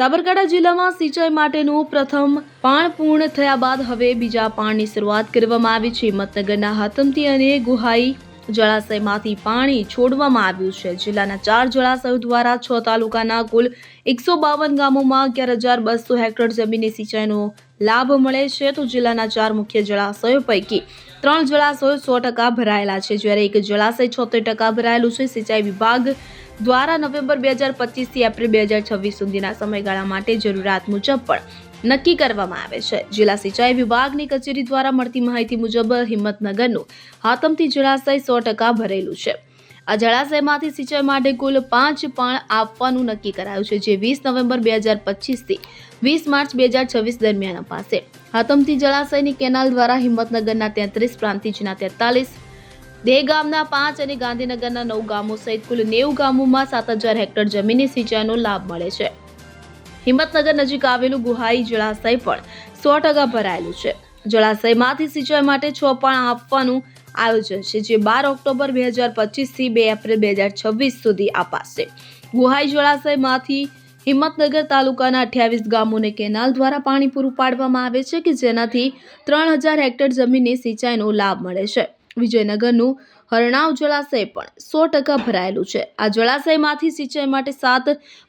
સાબરકાંઠા જિલ્લામાં સિંચાઈ માટેનું પ્રથમ પાણ પૂર્ણ થયા બાદ હવે બીજા પાણની શરૂઆત કરવામાં આવી છે. હિંમતનગરના હાથમતી અને ગુહાઈ જળાશયમાંથી પાણી છોડવામાં આવ્યું છે. જિલ્લાના ચાર જળાશયો દ્વારા છ તાલુકાના કુલ એકસો બાવન ગામોમાં અગિયાર હજાર બસો હેક્ટર જમીનની સિંચાઈનો લાભ મળે છે. તો જિલ્લાના ચાર મુખ્ય જળાશયો પૈકી ત્રણ જળાશયો સો ટકા ભરાયેલા છે. જ્યારે એક જળાશય છોતેર ટકા ભરાયેલું છે. સિંચાઈ વિભાગ દ્વારા નવેમ્બર બે હજાર પચીસથી એપ્રિલ બે હજાર છવ્વીસ સુધીના સમયગાળા માટે જરૂરિયાત મુજબ પણ નક્કી કરવામાં આવે છે. જિલ્લા સિંચાઈ વિભાગની કચેરી દ્વારા મળતી માહિતી મુજબ હિંમતનગરનું હાતમથી જળાશય સો ટકા ભરેલું છે. આ જળાશયમાંથી સિંચાઈ માટે કુલ પાંચ પાણ આપવાનું નક્કી કરાયું છે, જે વીસ નવેમ્બર બે હજાર પચીસથી વીસ માર્ચ બે હજાર છવ્વીસ દરમિયાન અપાશે. હાતમથી જળાશયની કેનાલ દ્વારા હિંમતનગરના તેત્રીસ, પ્રાંતિજના તેતાલીસ દેગામના પાંચ અને ગાંધીનગરના નવ ગામો સહિત કુલ નેવું ગામોમાં સાત હજાર હેક્ટર જમીનની સિંચાઈનો લાભ મળે છે. હિંમતનગર નજીક આવેલું ગુહાઈ જળાશય પણ સો ટકા ભરાયેલું છે. જળાશયમાંથી સિંચાઈ માટે છ પાણ આપવાનું આયોજન છે, જે બાર ઓક્ટોબર બે હજાર પચીસથી બે એપ્રિલ બે હજાર છવ્વીસ સુધી અપાશે ગુહાઈ જળાશયમાંથી હિંમતનગર તાલુકાના અઠ્યાવીસ ગામોને કેનાલ દ્વારા પાણી પૂરું પાડવામાં આવે છે કે જેનાથી ત્રણ હજાર હેક્ટર જમીનને સિંચાઈનો લાભ મળે છે. વિજયનગરનું હરણાવ જળાશય પણ સો ટકા ભરાયેલું છે. આ જળાશયમાંથી સિંચાઈ માટે સાત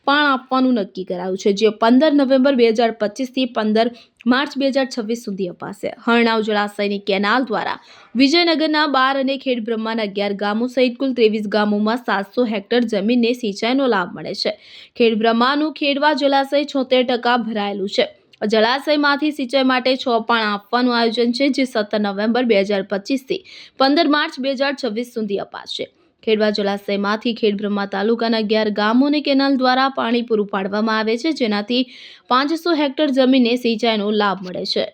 પાણ આપવાનું નક્કી કરાયું છે, જે પંદર નવેમ્બર બે હજાર પચીસથી પંદર માર્ચ બે હજાર છવ્વીસ સુધી અપાશે. હરણાવ જળાશયની કેનાલ દ્વારા વિજયનગરના બાર અને ખેડબ્રહ્માના અગિયાર ગામો સહિત કુલ ત્રેવીસ ગામોમાં સાતસો હેક્ટર જમીનને સિંચાઈનો લાભ મળે છે. ખેડબ્રહ્માનું ખેડવા જળાશય છોતેર ટકા ભરાયેલું છે. જળાશયમાંથી સિંચાઈ માટે છ પાણ આપવાનું આયોજન છે, જે સત્તર નવેમ્બર બે હજાર પચીસથી પંદર માર્ચ બે હજાર છવ્વીસ સુધી અપાશે. ખેડવા જળાશયમાંથી ખેડબ્રહ્મા તાલુકાના અગિયાર ગામોને કેનાલ દ્વારા પાણી પૂરું પાડવામાં આવે છે, જેનાથી પાંચસો હેક્ટર જમીનને સિંચાઈનો લાભ મળે છે.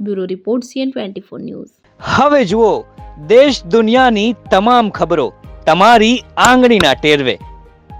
Bureau report CN twenty four news. હવે જુઓ, દેશ દુનિયાની તમામ ખબરો તમારી આંગળીના ટેરવે.